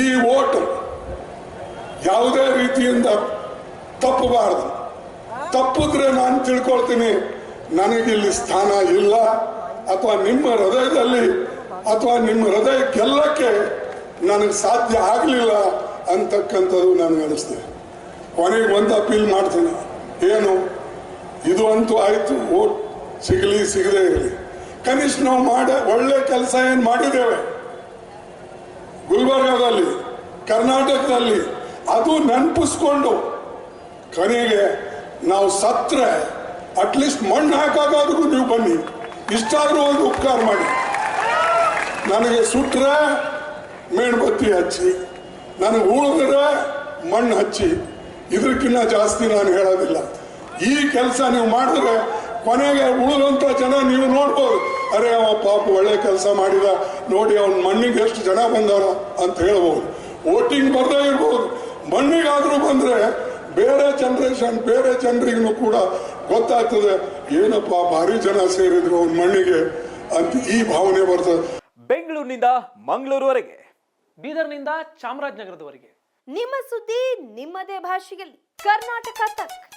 ಈ ಓಟು ಯಾವುದೇ ರೀತಿಯಿಂದ ತಪ್ಪಬಾರದು. ತಪ್ಪಿದ್ರೆ ನಾನು ತಿಳ್ಕೊಳ್ತೀನಿ, ನನಗಿಲ್ಲಿ ಸ್ಥಾನ ಇಲ್ಲ, ಅಥವಾ ನಿಮ್ಮ ಹೃದಯದಲ್ಲಿ, ಅಥವಾ ನಿಮ್ಮ ಹೃದಯ ಗೆಲ್ಲಕ್ಕೆ ನನಗೆ ಸಾಧ್ಯ ಆಗಲಿಲ್ಲ ಅಂತಕ್ಕಂಥದ್ದು ನನಗೆ ಅನಿಸ್ತದೆ ಕೊನೆಗೆ ಒಂದು ಅಪೀಲ್ ಮಾಡ್ತೀನಿ. ಏನು, ಇದು ಅಂತೂ ಆಯಿತು, ಓಟ್ ಸಿಗಲಿ, ಸಿಗದೇ ಇರಲಿ. ಕನಿಷ್ಠ ನಾವು ಮಾಡ, ಒಳ್ಳೆ ಕೆಲಸ ಏನು ಮಾಡಿದ್ದೇವೆ ಗುಲ್ಬರ್ಗಾದಲ್ಲಿ, ಕರ್ನಾಟಕದಲ್ಲಿ ಅದು ನೆನಪಿಸ್ಕೊಂಡು ಕೊನೆಗೆ ನಾವು ಸತ್ರೆ ಅಟ್ಲೀಸ್ಟ್ ಮಣ್ಣು ಹಾಕಾಗಾದ್ರೂ ನೀವು ಬನ್ನಿ. ಇಷ್ಟಾದರೂ ಒಂದು ಉಪಕಾರ ಮಾಡಿ. ನನಗೆ ಸುಟ್ರೆ ಮೇಣಬತ್ತಿ ಹಚ್ಚಿ, ನನಗೆ ಉಳಿದ್ರೆ ಮಣ್ಣು ಹಚ್ಚಿ. ಇದಕ್ಕಿಂತ ಜಾಸ್ತಿ ನಾನು ಹೇಳೋದಿಲ್ಲ. ಈ ಕೆಲಸ ನೀವು ಮಾಡಿದ್ರೆ ಕೊನೆಗೆ ಉಳಿದಂತ ಜನ ನೀವು ನೋಡ್ಬೋದು. ಅರೆ ಅವ ಪಾಪ ಒಳ್ಳೆ ಕೆಲಸ ಮಾಡಿದ. ನೋಡಿ ಅವನ ಮಣ್ಣಿಗೆ ಎಷ್ಟು ಜನ ಬಂದಾರ ಅಂತ ಹೇಳ್ಬೋದು. ವೋಟಿಂಗ್ ಬರ್ದೇ ಇರ್ಬೋದು. ಮಣ್ಣಿಗಾದ್ರೂ ಬಂದ್ರೆ ಬೇರೆ ಜನರೇಷನ್ ಬೇರೆ ಜನರಿಗೂ ಕೂಡ ಗೊತ್ತಾಗ್ತದೆ. ಏನಪ್ಪ ಭಾರಿ ಜನ ಸೇರಿದ್ರು ಅವನ ಮಣ್ಣಿಗೆ ಅಂತ ಈ ಭಾವನೆ ಬರ್ತದೆ. ಬೆಂಗಳೂರಿನಿಂದ ಮಂಗಳೂರುವರೆಗೆ ಬೀದರ್ನಿಂದ ಚಾಮರಾಜನಗರದವರೆಗೆ. ನಿಮ್ಮ ಸುದ್ದಿ ನಿಮ್ಮದೇ ಭಾಷೆಯಲ್ಲಿ. ಕರ್ನಾಟಕ ತಕ್.